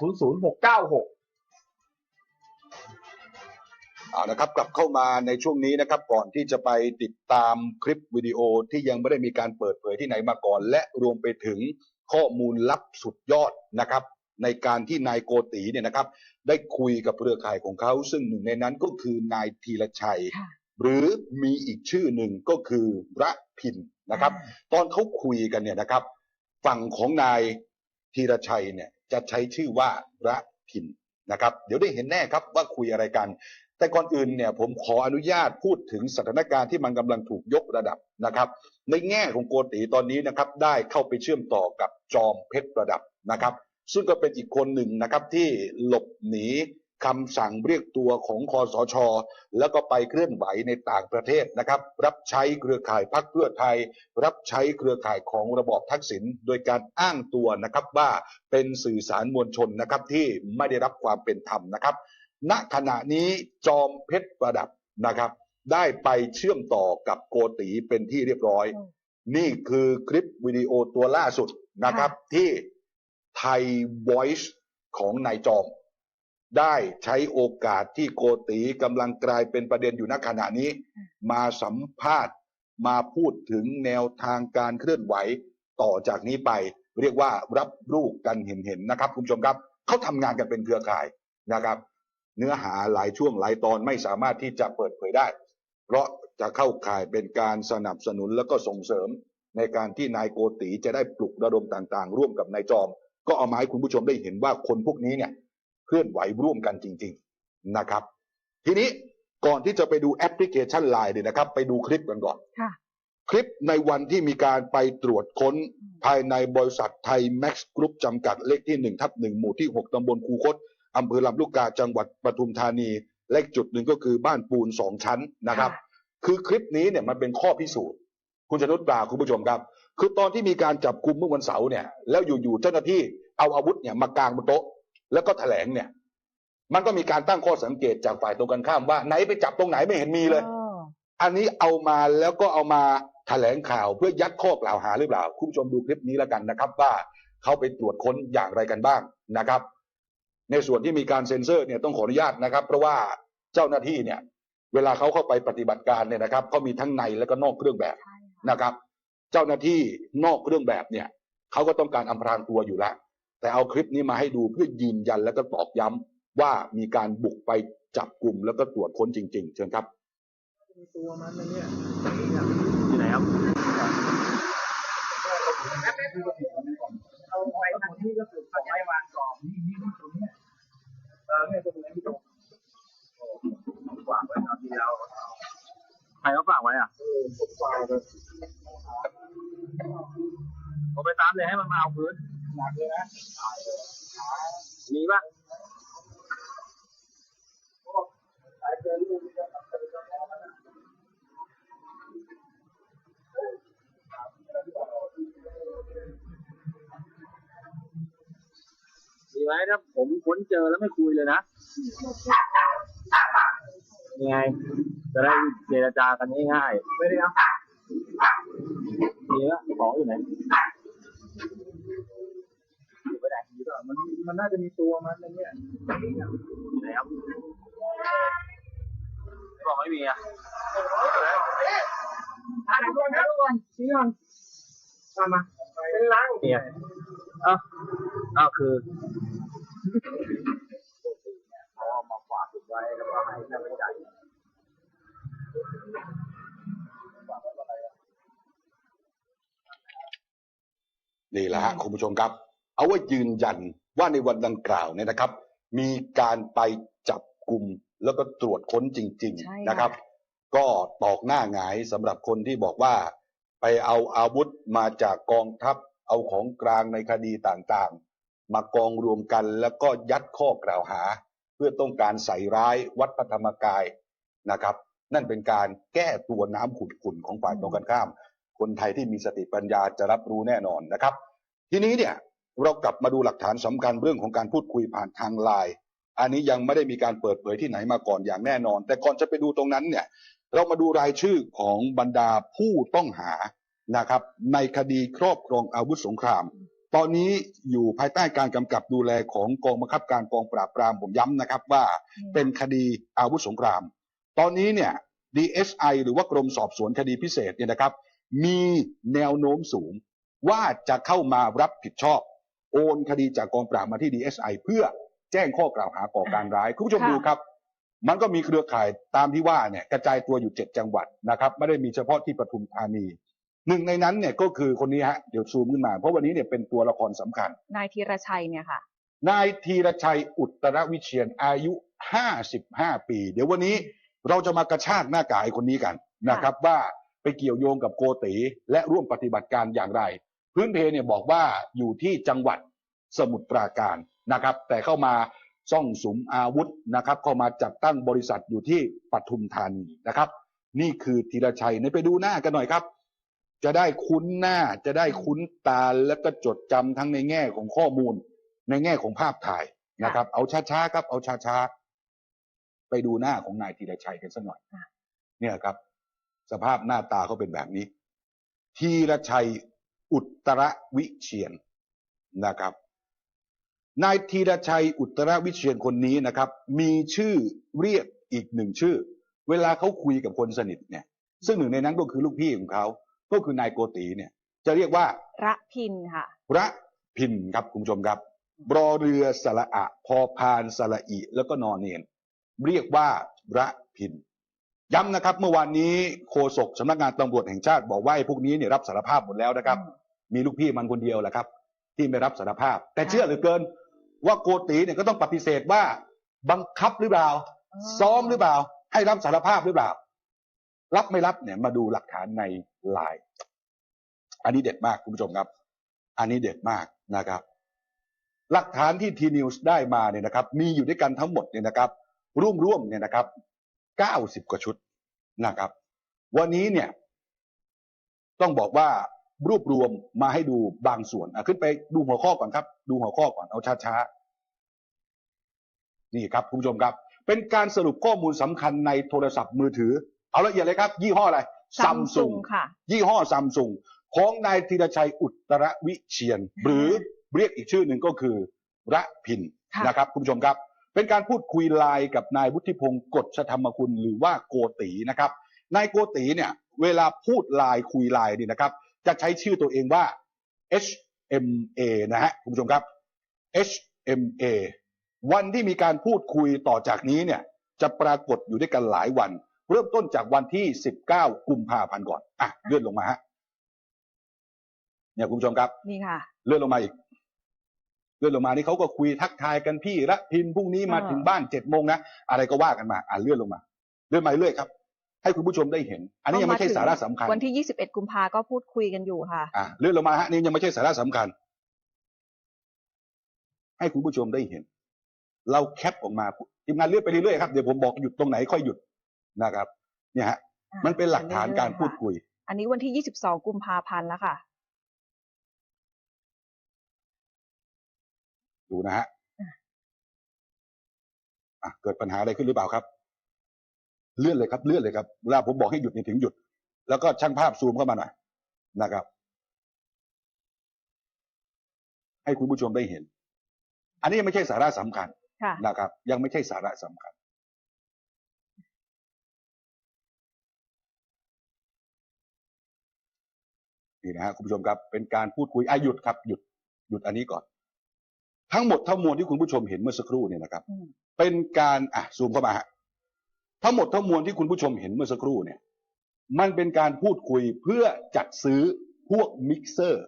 08060696เอานะครับกลับเข้ามาในช่วงนี้นะครับก่อนที่จะไปติดตามคลิปวิดีโอที่ยังไม่ได้มีการเปิดเผยที่ไหนมาก่อน และรวมไปถึงข้อมูลลับสุดยอดนะครับ ในการที่นายโกตีเนี่ยนะครับ ได้คุยกับเครือข่ายของเขา ซึ่งหนึ่งในนั้นก็คือนายธีรชัยค่ะหรือมีอีกชื่อหนึ่งก็คือระพินนะครับ ตอนเขาคุยกันเนี่ยนะครับ ฝั่งของนายธีรชัยเนี่ย จะใช้ชื่อว่าระพินนะครับ เดี๋ยวได้เห็นแน่ครับว่าคุยอะไรกัน แต่ก่อนอื่นเนี่ยผมขออนุญาตพูดถึงสถานการณ์ที่มันกำลังถูกยกระดับนะครับ ในแง่ของโกติตอนนี้นะครับได้เข้าไปเชื่อมต่อกับจอมเพชรประดับนะครับ ซึ่งก็เป็นอีกคนหนึ่งนะครับที่หลบหนี คำสั่งเรียกตัวของคอสช แล้วก็ไปเคลื่อนไหวในต่างประเทศนะครับ รับใช้เครือข่ายพรรคเพื่อไทย รับใช้เครือข่ายของระบอบทักษิณโดยการอ้างตัวนะครับว่าเป็นสื่อสารมวลชนนะครับที่ไม่ได้รับความเป็นธรรมนะครับ ณขณะนี้จอมเพชรประดับนะครับ ได้ไปเชื่อมต่อกับโกตีเป็นที่เรียบร้อย นี่คือคลิปวิดีโอตัวล่าสุดนะครับที่ไทย Voice ของนายจอม ได้ใช้โอกาสที่โกตีกำลังกลายเป็นประเด็นอยู่ณขณะนี้ มาสัมภาษณ์มาพูดถึงแนวทางการเคลื่อนไหวต่อจากนี้ไป เรียกว่ารับลูกกันเห็นๆนะครับ คุณผู้ชมครับเขาทำงานกันเป็นเครือข่ายนะครับ เนื้อหาหลายช่วงหลายตอนไม่สามารถที่จะเปิดเผยได้ เพราะจะเข้าข่ายเป็นการสนับสนุนแล้วก็ส่งเสริม ในการที่นายโกตีจะได้ปลุกระดมต่างๆ ร่วมกับนายจอม ก็เอามาให้คุณผู้ชมได้เห็นว่าคนพวกนี้เนี่ย เคลื่อนไหวร่วมกันจริง ๆนะครับ ทีนี้ก่อนที่จะไปดูแอปพลิเคชันไลน์เนี่ยนะครับ ไปดูคลิปกันก่อนค่ะคลิปในวันที่มีการไปตรวจค้นภายในบริษัทไทยแม็กซ์กรุ๊ปจำกัดเลขที่1ทับ1หมู่ที่ 6ตำบลคูคตอำเภอลำลูกกาจังหวัดปทุมธานีเลขจุดหนึ่งก็คือบ้านปูนสองชั้นนะครับค่ะคือคลิปนี้เนี่ยมันเป็นข้อพิสูจน์ คุณชนุชปลาคุณผู้ชมครับ คือตอนที่มีการจับกลุ่มเมื่อวันเสาร์เนี่ยแล้วอยู่ๆเจ้าหน้าที่เอาอาวุธเนี่ยมากางบนโต๊ะ แล้วก็แถลงเนี่ย มันก็มีการตั้งข้อสังเกตจากฝ่ายตรงกันข้ามว่าไหนไปจับตรงไหนไม่เห็นมีเลยอออันนี้เอามาแล้วก็เอามาแถลงข่าวเพื่อยัดข้อกล่าวหาหรือเปล่า คุณผู้ชมดูคลิปนี้แล้วกันนะครับ ว่าเขาไปตรวจค้นอย่างไรกันบ้างนะครับ ในส่วนที่มีการเซ็นเซอร์เนี่ยต้องขออนุญาตนะครับ เพราะว่าเจ้าหน้าที่เนี่ย เวลาเขาเข้าไปปฏิบัติการเนี่ยนะครับเขามีทั้งในและก็นอกเครื่องแบบใช่ค่ะนะครับ เจ้าหน้าที่นอกเครื่องแบบเนี่ยเขาก็ต้องการอำพรางตัวอยู่แล้ว แต่เอาคลิปนี้มาให้ดูเพื่อยืนยันและก็ตอกย้ำว่ามีการบุกไปจับกลุ่มแล้วก็ตรวจค้นจริง ๆ เชิญครับมีตัวมันนะเนี่ยที่ไหนครับเอาไปทางที่ก็คือเอาไว้วางกรอบนี่นี่ตรงเนี้ยเออเนี่ยตรงนี้ตรงฝากไว้ครับที่แล้วใครเขาฝากไว้อะเออตรงกลางเลยผมไปตามเลยให้มันมาเอาพื้นหนักเลยนะ มีป่ะไปเจอลูกนี่ก็ต้องเจอกันแล้วนะมีไหมถ้าผมค้นเจอแล้วไม่คุยเลยนะยังไง จะได้เจรจากันง่ายไม่ได้เอาๆมีแล้วของอยู่ไหนอยู่ไปไหน มันมันน่าจะมีตัวมันนะเนี่ยอยู่ไหนครับบอกไม่มีอะอ่านก่อนนะทุกคนชี้ก่อนตามมาเป็นล้างเนี่ยเอ้าเอ้าคือเขาเอามาฝากไว้แล้วก็ให้ท่านผู้ใหญ่นี่แหละฮะคุณผู้ชมครับ เอาว่ายืนยัน ว่าในวันดังกล่าวเนี่ยนะครับ มีการไปจับกลุ่มแล้วก็ตรวจค้นจริง ใช่ๆค่ะนะครับ ก็ตอกหน้าหงายสำหรับคนที่บอกว่า ไปเอาอาวุธมาจากกองทัพ เอาของกลางในคดีต่างๆ มากองรวมกันแล้วก็ยัดข้อกล่าวหา เพื่อต้องการใส่ร้ายวัดพระธรรมกายนะครับ นั่นเป็นการแก้ตัวน้ำขุ่นๆของฝ่ายตรงกันข้าม คนไทยที่มีสติปัญญาจะรับรู้แน่นอนนะครับ ทีนี้เนี่ย เรากลับมาดูหลักฐานสำคัญเรื่องของการพูดคุยผ่านทางไลน์อันนี้ยังไม่ได้มีการเปิดเผยที่ไหนมาก่อนอย่างแน่นอน แต่ก่อนจะไปดูตรงนั้นเนี่ยเรามาดูรายชื่อของบรรดาผู้ต้องหานะครับในคดีครอบครองอาวุธสงคราม ตอนนี้อยู่ภายใต้การกำกับดูแลของกองบังคับการกองปราบปรามผมย้ำนะครับว่าเป็นคดีอาวุธสงคราม ตอนนี้เนี่ย DSI หรือว่ากรมสอบสวนคดีพิเศษเนี่ยนะครับ มีแนวโน้มสูงว่าจะเข้ามารับผิดชอบ โอนคดีจากกองปราบมาที่ DSI เพื่อแจ้งข้อกล่าวหาก่อการร้าย คุณผู้ชมค่ะดูครับ มันก็มีเครือข่ายตามที่ว่าเนี่ยกระจายตัวอยู่เจ็ดจังหวัดนะครับไม่ได้มีเฉพาะที่ปทุมธานีหนึ่งในนั้นเนี่ยก็คือคนนี้ฮะเดี๋ยวซูมขึ้นมา เพราะวันนี้เนี่ยเป็นตัวละครสำคัญ นายธีรชัยเนี่ยค่ะนายธีรชัยอุตรวิเชียนอายุ 55 ปี เดี๋ยววันนี้เราจะมากระชากหน้ากากไอ้คนนี้กันนะครับ ว่าไปเกี่ยวโยงกับโกติและร่วมปฏิบัติการอย่างไร พื้นเพเนี่ยบอกว่าอยู่ที่จังหวัดสมุทรปราการนะครับ แต่เข้ามาซ่องสุมอาวุธนะครับ เข้ามาจัดตั้งบริษัทอยู่ที่ปทุมธานีนะครับ นี่คือธีรชัยในไปดูหน้ากันหน่อยครับ จะได้คุ้นหน้าจะได้คุ้นตาแล้วก็จดจำทั้งในแง่ของข้อมูล ในแง่ของภาพถ่ายนะครับ เอาช้าๆครับ เอาช้าๆไปดูหน้าของนายธีรชัยกันสักหน่อยค่ะเนี่ยครับ สภาพหน้าตาเขาเป็นแบบนี้ธีรชัย อุตรวิเชียนนะครับ นายธีรชัยอุตรวิเชียนคนนี้นะครับ มีชื่อเรียกอีกหนึ่งชื่อ เวลาเขาคุยกับคนสนิทเนี่ย ซึ่งหนึ่งในนั้นก็คือลูกพี่ของเขาก็คือนายโกตีเนี่ย จะเรียกว่า ระพินค่ะพระพินครับคุณผู้ชมครับรอเรือสระอะพอพานสระอิแล้วก็นอนเนนเรียกว่าพระพิน ย้ำนะครับ เมื่อวานนี้โฆษกสำนักงานตำรวจแห่งชาติบอกว่าไอ้พวกนี้เนี่ยรับสารภาพหมดแล้วนะครับ มีลูกพี่มันคนเดียวแหละครับ ที่ไม่รับสารภาพ แต่เชื่อเหลือเกิน ว่าโกตีเนี่ยก็ต้องปฏิเสธว่าบังคับหรือเปล่าอ๋อซ้อมหรือเปล่า ให้รับสารภาพหรือเปล่า รับไม่รับเนี่ยมาดูหลักฐานในไลน์อันนี้เด็ดมากคุณผู้ชมครับ อันนี้เด็ดมากนะครับ หลักฐานที่ทีนิวส์ได้มาเนี่ยนะครับ มีอยู่ด้วยกันทั้งหมดเนี่ยนะครับ ร่วมๆเนี่ยนะครับเก้าสิบกว่าชุดนะครับ วันนี้เนี่ย ต้องบอกว่า รวบรวมมาให้ดูบางส่วนอะขึ้นไปดูหัวข้อก่อนครับ ดูหัวข้อก่อนเอาช้าๆนี่ครับคุณผู้ชมครับ เป็นการสรุปข้อมูลสำคัญในโทรศัพท์มือถือ เอาละเอียดเลยครับ ยี่ห้ออะไร Samsung ค่ะ ยี่ห้อซัมซุงของนายธีรชัยอุตรวิเชียน หรือเรียกอีกชื่อหนึ่งก็คือ ระพินค่ะนะครับคุณผู้ชมครับ เป็นการพูดคุยไลน์กับนายวุฒิพงศ์กฎชธรรมคุณหรือว่าโกตีนะครับนายโกตีเนี่ยเวลาพูดไลน์คุยไลน์นี่นะครับ จะใช้ชื่อตัวเองว่า HMA นะฮะคุณผู้ชมครับ HMA วันที่มีการพูดคุยต่อจากนี้เนี่ยจะปรากฏอยู่ด้วยกันหลายวัน เริ่มต้นจากวันที่ 19 กุมภาพันธ์ก่อนอะเลื่อนลงมาฮะเนี่ยคุณผู้ชมครับ นี่ค่ะ เลื่อนลงมาอีก เลื่อนลงมานี่เขาก็คุยทักทายกันพี่ละพินพรุ่งนี้มาอ่าถึงบ้านเจ็ดโมงนะอะไรก็ว่ากันมา อะเลื่อนลงมา เลื่อนมาเรื่อยๆครับ ให้คุณผู้ชมได้เห็น อันนี้ยังไม่ใช่สาระสำคัญ วันที่ 21 กุมภาก็พูดคุยกันอยู่ค่ะ อะเลื่อนลงมาฮะนี่ยังไม่ใช่สาระสำคัญ ให้คุณผู้ชมได้เห็น เราแคปออกมาทีมงานเลื่อนไปเรื่อยๆครับเดี๋ยวผมบอกหยุดตรงไหนค่อยหยุดนะครับ เนี่ยฮะ มันเป็นหลักฐานการพูดคุย อันนี้วันที่ 22 กุมภาพันธ์แล้วค่ะ ดูนะฮะอะเกิดปัญหาอะไรขึ้นหรือเปล่าครับ เลื่อนเลยครับเลื่อนเลยครับเวลาผมบอกให้หยุดเนี่ยถึงหยุด แล้วก็ช่างภาพซูมเข้ามาหน่อยนะครับ ให้คุณผู้ชมได้เห็น อันนี้ยังไม่ใช่สาระสำคัญค่ะ นะครับ ยังไม่ใช่สาระสำคัญ นี่นะฮะคุณผู้ชมครับ เป็นการพูดคุยอะหยุดครับหยุดหยุดอันนี้ก่อน ทั้งหมดทั้งมวลที่คุณผู้ชมเห็นเมื่อสักครู่เนี่ยนะครับอืมเป็นการอะซูมเข้ามาฮะ ทั้งหมดทั้งมวลที่คุณผู้ชมเห็นเมื่อสักครู่เนี่ยมันเป็นการพูดคุยเพื่อจัดซื้อพวกมิกเซอร์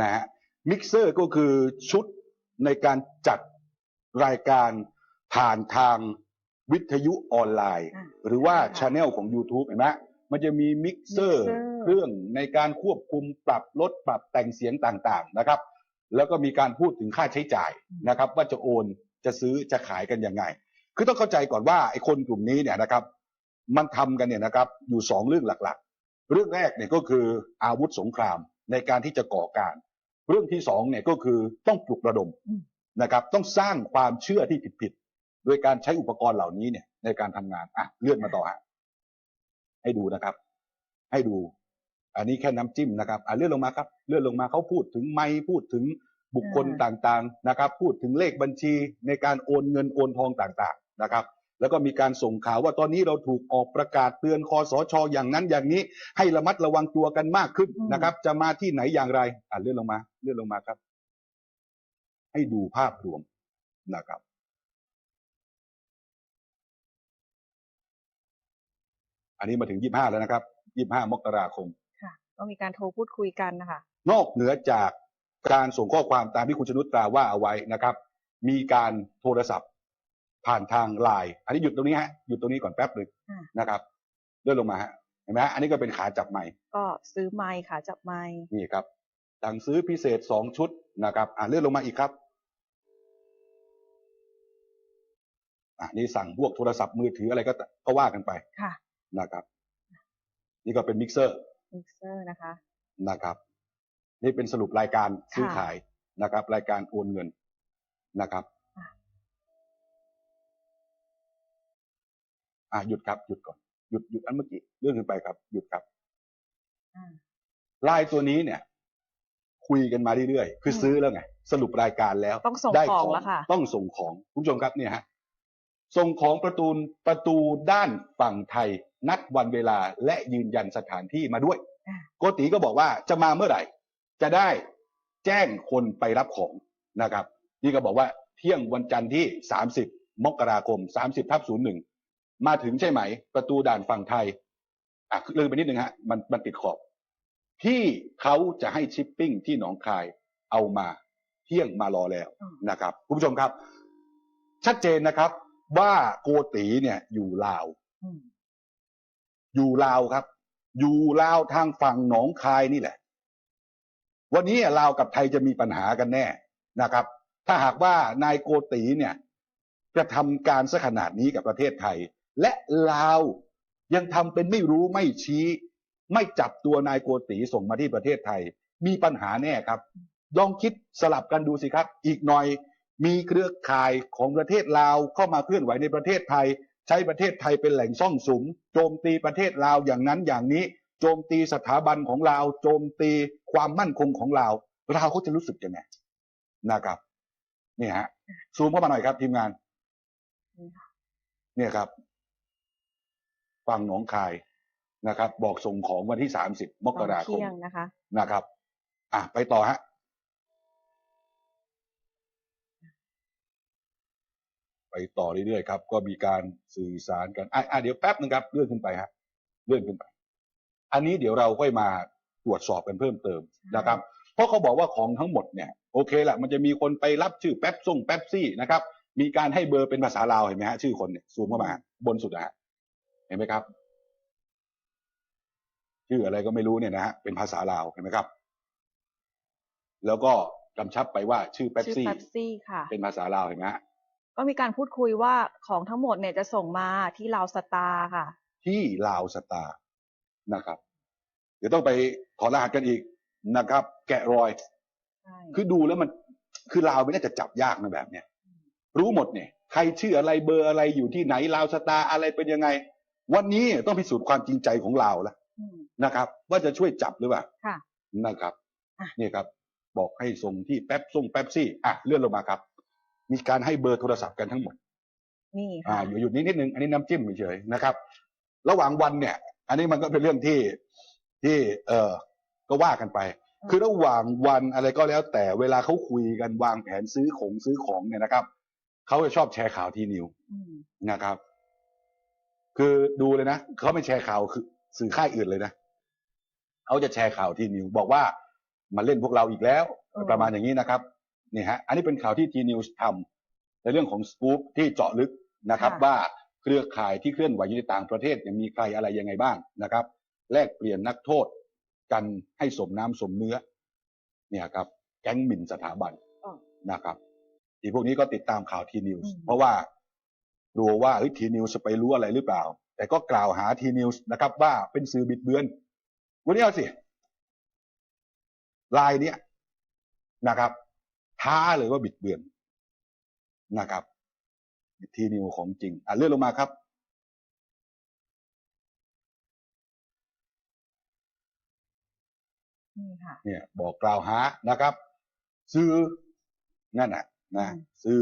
นะฮะมิกเซอร์ก็คือชุดในการจัดรายการผ่านทางวิทยุออนไลน์อะหรือว่าใช่ค่ะช anel ของ YouTube เห็นไหมมันจะมีมิกเซอร์ Mixer เครื่องในการควบคุมปรับลดปรับแต่งเสียงต่างๆนะครับ แล้วก็มีการพูดถึงค่าใช้จ่ายนะครับ ว่าจะโอนจะซื้อจะขายกันยังไง คือต้องเข้าใจก่อนว่าไอ้คนกลุ่มนี้เนี่ยนะครับ มันทำกันเนี่ยนะครับอยู่สองเรื่องหลักๆ เรื่องแรกเนี่ยก็คืออาวุธสงครามในการที่จะก่อการ เรื่องที่สองเนี่ยก็คือต้องปลุกระดมอืมนะครับต้องสร้างความเชื่อที่ผิดๆโดยการใช้อุปกรณ์เหล่านี้เนี่ยในการทำงานอะเลื่อนมาต่อฮะให้ดูนะครับ ให้ดู อันนี้แค่น้ำจิ้มนะครับอะเลื่อนลงมาครับ เลื่อนลงมาเขาพูดถึงไม้พูดถึงบุคคลต่างๆนะครับ พูดถึงเลขบัญชีในการโอนเงินโอนทองต่างๆ นะครับแล้วก็มีการส่งข่าวว่าตอนนี้เราถูกออกประกาศเตือนคอสชอย่างนั้นอย่างนี้ ให้ระมัดระวังตัวกันมากขึ้นอืมนะครับ จะมาที่ไหนอย่างไร อ่านเลื่อนลงมา เลื่อนลงมาครับ ให้ดูภาพรวมนะครับ อันนี้มาถึงยี่ห้าแล้วนะครับยี่ห้ามกราคมค่ะก็มีการโทรพูดคุยกันนะคะนอกเหนือจากการส่งข้อความตามที่คุณชนุตตราว่าเอาไว้นะครับ มีการโทรศัพท์ ผ่านทางไลน์อันนี้หยุดตรงนี้ฮะหยุดตรงนี้ก่อนแป๊บหนึ่งอ่า นะครับเลื่อนลงมาฮะเห็นไหมฮะอันนี้ก็เป็นขาจับไม้ก็ซื้อไม้ค่ะจับไม้ นี่ครับสั่งซื้อพิเศษสองชุดนะครับ อ่าเลื่อนลงมาอีกครับอ่านี่สั่งพวกโทรศัพท์มือถืออะไรก็ตก็ว่ากันไปค่ะ นะครับ นี่ก็เป็นมิกเซอร์ มิกเซอร์นะคะ นะครับนี่เป็นสรุปรายการซื้อค่ะขายนะครับ รายการโอนเงินนะครับ ค่ะ อะหยุดครับหยุดก่อนหยุดหยุดอันเมื่อกี้เรื่องขึ้นไปครับ หยุดครับอ่าไลน์ตัวนี้เนี่ย คุยกันมาเรื่อยๆคืออมซื้อแล้วไง สรุปรายการแล้วต้องส่งได้ของแล้วค่ะ ต้องส่งของคุณผู้ชมครับเนี่ยฮะส่งของประตูประตูด้านฝั่งไทย นัดวันเวลาและยืนยันสถานที่มาด้วยอ่าโกติก็บอกว่าจะมาเมื่อไหร่ จะได้แจ้งคนไปรับของนะครับ นี่ก็บอกว่าเที่ยงวันจันทร์ที่ 30 มกราคม 30ทับ01 มาถึงใช่ไหม ประตูด่านฝั่งไทยอะลืมไปนิดนึงฮะมันมันติดขอบ ที่เขาจะให้ชิปปิ้งที่หนองคายเอามาเที่ยงมารอแล้วอืมนะครับคุณผู้ชมครับ ชัดเจนนะครับ ว่าโกตีเนี่ยอยู่ลาวอืมอยู่ลาวครับ อยู่ลาวทางฝั่งหนองคายนี่แหละ วันนี้ลาวกับไทยจะมีปัญหากันแน่นะครับ ถ้าหากว่านายโกตีเนี่ยจะทำการซะขนาดนี้กับประเทศไทย และลาวยังทำเป็นไม่รู้ไม่ชี้ ไม่จับตัวนายโกตีส่งมาที่ประเทศไทย มีปัญหาแน่ครับลองคิดสลับกันดูสิครับ อีกหน่อยมีเครือข่ายของประเทศลาวเข้ามาเคลื่อนไหวในประเทศไทย ใช้ประเทศไทยเป็นแหล่งซ่องสุม โจมตีประเทศลาวอย่างนั้นอย่างนี้ โจมตีสถาบันของลาว โจมตีความมั่นคงของลาวลาวเขาจะรู้สึกยังไงนะครับนี่ฮะซูมเข้ามาหน่อยครับทีมงานนี่ค่ะเนี่ยครับ ฟังหนองคายนะครับ บอกส่งของวันที่สามสิบมกราคเที่มยงนะคะ นะครับ อะไปต่อฮะไปต่อเรื่อยๆครับ ก็มีการสื่อสารกันอะอะเดี๋ยวแป๊บนึงครับเลื่อนขึ้นไปฮะเลื่อนขึ้นไป อันนี้เดี๋ยวเราค่อยมาตรวจสอบกันเพิ่มเติมนะครับ เพราะเขาบอกว่าของทั้งหมดเนี่ยโอเคแหละมันจะมีคนไปรับชื่อแป๊บส่งแป๊บซี่นะครับ มีการให้เบอร์เป็นภาษาลาวเห็นไหมฮะชื่อคนเนี่ยซูมเข้ามาฮะบนสุดนะฮะเห็นไหมครับ ชื่ออะไรก็ไม่รู้เนี่ยนะฮะเป็นภาษาลาวเห็นไหมครับ แล้วก็กำชับไปว่าชื่อแป๊บชื่อซี่แป๊บซี่ค่ะ เป็นภาษาลาวเห็นไหมฮะก็มีการพูดคุยว่าของทั้งหมดเนี่ยจะส่งมาที่ลาวสตาร์ค่ะ ที่ลาวสตาร์นะครับ เดี๋ยวต้องไปขอรหัสกันอีกนะครับ แกะรอย ใช่คือดูแล้วมันคือลาวไม่น่าจะจับยากนะแบบเนี้ยรู้หมดเนี่ย ใครชื่ออะไรเบอร์อะไรอยู่ที่ไหนลาวสตาร์อะไรเป็นยังไง วันนี้ต้องพิสูจน์ความจริงใจของลาวแล้วอืมนะครับ ว่าจะช่วยจับหรือเปล่าค่ะนะครับอะนี่ครับ บอกให้ส่งที่แป๊บส่งแป๊บซี่อะเลื่อนลงมาครับ มีการให้เบอร์โทรศัพท์กันทั้งหมด นี่อ่าค่ะอยู่หยุดนิดนิดนึงอันนี้น้ำจิ้มเฉยๆนะครับ ระหว่างวันเนี่ย อันนี้มันก็เป็นเรื่องที่ที่ เออก็ว่ากันไปอืมคือระหว่างวันอะไรก็แล้ว แต่เวลาเขาคุยกันวางแผนซื้อของซื้อของเนี่ยนะครับเขาจะชอบแชร์ข่าวทีนิวอืมนะครับ คือดูเลยนะเขาไม่แชร์ข่าวคือสื่อค่ายอื่นเลยนะเขาจะแชร์ข่าวทีนิวบอกว่ามาเล่นพวกเราอีกแล้วเออประมาณอย่างนี้นะครับนี่ฮะอันนี้เป็นข่าวที่ทีนิวทำในเรื่องของสกู๊ปที่เจาะลึกนะครับว่าเครือข่ายที่เคลื่อนไหวอยู่ในต่างประเทศเนี่ยมีใครอะไรยังไงบ้างนะครับ แลกเปลี่ยนนักโทษกันให้สมน้ำสมเนื้อ เนี่ยครับ แก๊งหมิ่นสถาบันอ๋อนะครับ อีพวกนี้ก็ติดตามข่าวทีนิวอืส์มเพราะว่า กลัวว่าเฮ้ยทีนิวส์จะไปรู้อะไรหรือเปล่า แต่ก็กล่าวหาทีนิวส์นะครับว่าเป็นสื่อบิดเบือน วันนี้เอาสิลายเนี้ยนะครับ ท้าเลยว่าบิดเบือนนะครับทีนิวของจริง อะเลื่อนลงมาครับ นี่ค่ะ เนี่ยบอกกล่าวหานะครับ ซื้อนั่นน่ะนะซื้อ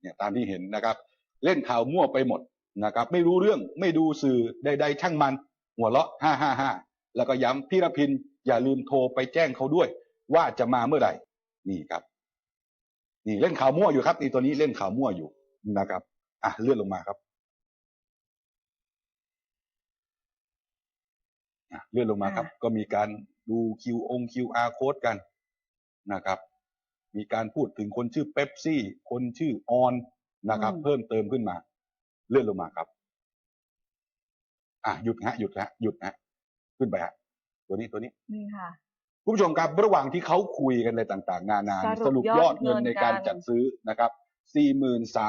เนี่ยตามที่เห็นนะครับ เล่นข่าวมั่วไปหมดนะครับไม่รู้เรื่องไม่ดูสื่อใดๆช่างมัน หัวเราะห้าห้าห้าแล้วก็ย้ำพี่รพินอย่าลืมโทรไปแจ้งเขาด้วย ว่าจะมาเมื่อไหร่นี่ครับ นี่เล่นข่าวมั่วอยู่ครับนี่ตัวนี้เล่นข่าวมั่วอยู่นะครับอะเลื่อนลงมาครับอะเลื่อนลงมาครับ ก็มีการดู Q อง QR code กันนะครับ มีการพูดถึงคนชื่อเป๊ปซี่ คนชื่อออน นะครับอืมเพิ่มเติมขึ้นมา เลื่อนลงมาครับ อะหยุดฮะหยุดฮะหยุดฮะขึ้นไปฮะตัวนี้ตัวนี้นี่ค่ะคุณผู้ชมครับระหว่างที่เขาคุยกันอะไรต่างๆ นานาสรุปสรุปยอดเงินในการยอดเงินกันจัดซื้อนะครับ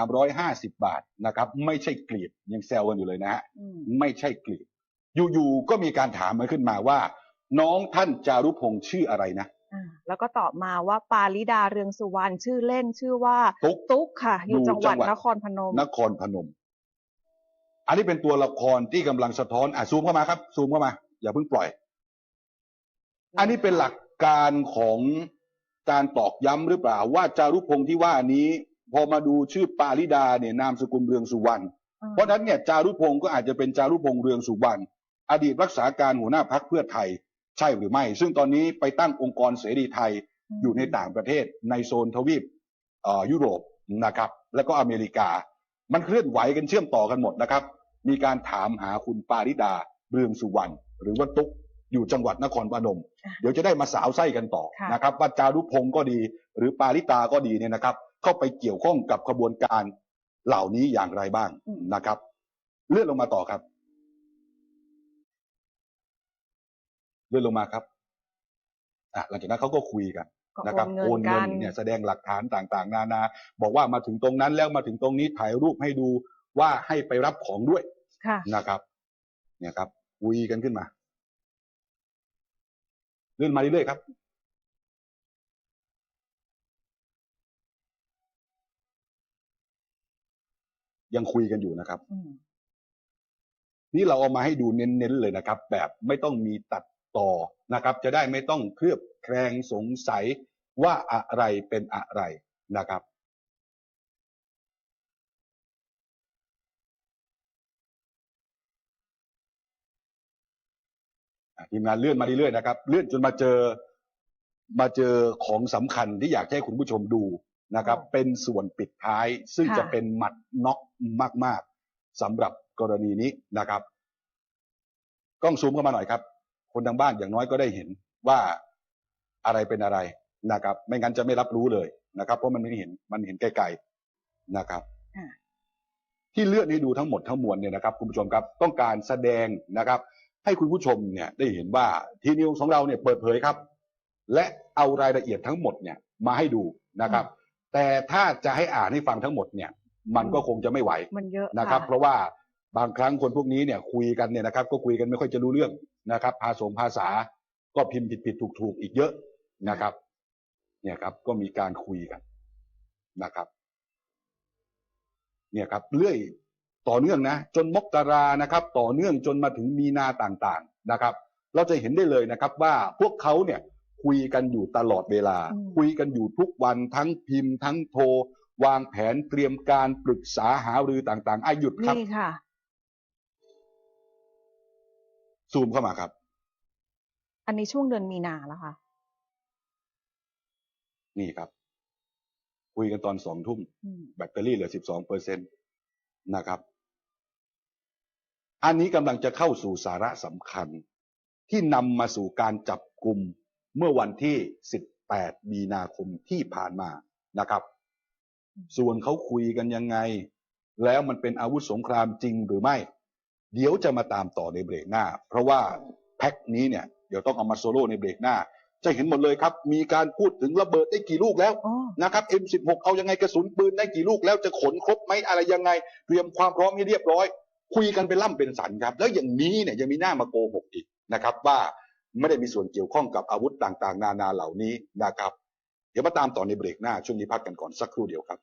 4,350 บาทนะครับ ไม่ใช่กลีบยังแซวกันอยู่เลยนะฮะอืมไม่ใช่กลีบอยู่ๆก็มีการถามมาขึ้นมาว่า น้องท่านจารุพงศ์ชื่ออะไรนะอ่า แล้วก็ตอบมาว่าปาลิดาเรืองสุวรรณชื่อเล่นชื่อว่า ตุ๊กตุ๊กค่ะ อยู่อยู่จังหวัดจังหวัดนครพนม นครพนม อันนี้เป็นตัวละครที่กำลังสะท้อนอะซูมเข้ามาครับ ซูมเข้ามา อย่าเพิ่งปล่อย อันนี้เป็นหลักการของการตอกย้ำหรือเปล่า ว่าจารุพงศ์ที่ว่านี้ พอมาดูชื่อปาริดาเนี่ยนามสกุลเรืองสุวรรณอ่าเพราะฉะนั้นเนี่ยจารุพงศ์ก็อาจจะเป็นจารุพงศ์เรืองสุวรรณอดีตรักษาการหัวหน้าพักเพื่อไทย ใช่หรือไม่ ซึ่งตอนนี้ไปตั้งองค์กรเสรีไทยอยู่ในต่างประเทศในโซนทวีปเอ่อยุโรปนะครับ แล้วก็อเมริกา มันเคลื่อนไหวกันเชื่อมต่อกันหมดนะครับ มีการถามหาคุณปาริดาเรืองสุวรรณหรือว่าตุ๊กอยู่จังหวัดนครพนมอะเดี๋ยวจะได้มาสาวไส้กันต่อค่ะนะครับว่าจารุพงศ์ก็ดี หรือปาริตาก็ดีเนี่ยนะครับ เข้าไปเกี่ยวข้องกับขบวนการเหล่านี้อย่างไรบ้างอืมนะครับ เลื่อนลงมาต่อครับ ลื่อนลงมาครับอะหลังจากนั้นเขาก็คุยกันก็นะครับโอนเงินกันเนี่ยแสดงหลักฐานต่างๆ นานา บอกว่ามาถึงตรงนั้นแล้วมาถึงตรงนี้ถ่ายรูปให้ดูว่าให้ไปรับของด้วยค่ะนะครับ เนี่ยครับคุยกันขึ้นมาเลื่อนมาเรื่อยๆครับ ยังคุยกันอยู่นะครับอืมนี่เราเอามาให้ดูเน้นๆเลยนะครับ แบบไม่ต้องมีตัด ต่อนะครับจะได้ไม่ต้องเคลือบแคลงสงสัยว่าอะไรเป็นอะไรนะครับอะทีมงานเลื่อนมาเรื่อยๆนะครับ เลื่อนจนมาเจอมาเจอของสำคัญที่อยากให้คุณผู้ชมดูนะครับอ๋อเป็นส่วนปิดท้ายซึ่งค่ะจะเป็นหมัดน็อกมาก ๆสำหรับกรณีนี้นะครับ กล้องซูมเข้ามาหน่อยครับ คนทางบ้านอย่างน้อยก็ได้เห็นว่าอะไรเป็นอะไรนะครับ ไม่งั้นจะไม่รับรู้เลยนะครับ เพราะมันไม่เห็นมันเห็นไกลๆนะครับอ่าที่เลื่อนให้ดูทั้งหมดทั้งมวลเนี่ยนะครับคุณผู้ชมครับต้องการแสดงนะครับ ให้คุณผู้ชมเนี่ยได้เห็นว่าทีนิวของเราเนี่ยเปิดเผยครับ และเอารายละเอียดทั้งหมดเนี่ยมาให้ดูนะครับ แต่ถ้าจะให้อ่านให้ฟังทั้งหมดเนี่ย มันก็คงจะไม่ไหวมันเยอะนะครับค่ะเพราะว่า บางครั้งคนพวกนี้เนี่ยคุยกันเนี่ยนะครับก็คุยกันไม่ค่อยจะรู้เรื่องนะครับภาษาภาษาก็พิมพ์ผิดผิดถูกถูกๆอีกเยอะนะครับ เนี่ยครับก็มีการคุยกันนะครับ เนี่ยครับเรื่อยต่อเนื่องนะ จนมกรานะครับ ต่อเนื่องจนมาถึงมีนาต่างๆนะครับ เราจะเห็นได้เลยนะครับว่าพวกเขาเนี่ยคุยกันอยู่ตลอดเวลาอืมคุยกันอยู่ทุกวันทั้งพิมพ์ ทั้งโทร วางแผนเตรียมการปรึกษาหารือต่างๆอาหยุดครับ ซูมเข้ามาครับ อันนี้ช่วงเดือนมีนาแล้วค่ะ นี่ครับ คุยกันตอนสองทุ่มอืมแบตเตอรี่เหลือ12เปอร์เซ็นตนะครับ อันนี้กำลังจะเข้าสู่สาระสำคัญ ที่นำมาสู่การจับกลุ่มเมื่อวันที่ 18 มีนาคมที่ผ่านมานะครับ ส่วนเขาคุยกันยังไง แล้วมันเป็นอาวุธสงครามจริงหรือไม่ เดี๋ยวจะมาตามต่อในเบรกหน้า เพราะว่าแพ็คนี้เนี่ยเดี๋ยวต้องเอามาโซโล่ในเบรกหน้า จะเห็นหมดเลยครับ มีการพูดถึงระเบิดได้กี่ลูกแล้วอ๋อนะครับ M16 เอายังไงกระสุนปืนได้กี่ลูกแล้วจะขนครบไหมอะไรยังไง เตรียมความพร้อมให้เรียบร้อย คุยกันเป็นล่ำเป็นสันครับ แล้วอย่างนี้เนี่ยยังมีหน้ามาโกหกอีกนะครับว่าไม่ได้มีส่วนเกี่ยวข้องกับอาวุธต่างๆ นานาเหล่านี้นะครับ เดี๋ยวมาตามต่อในเบรกหน้าช่วงนี้พักกันก่อนสักครู่เดียวครับ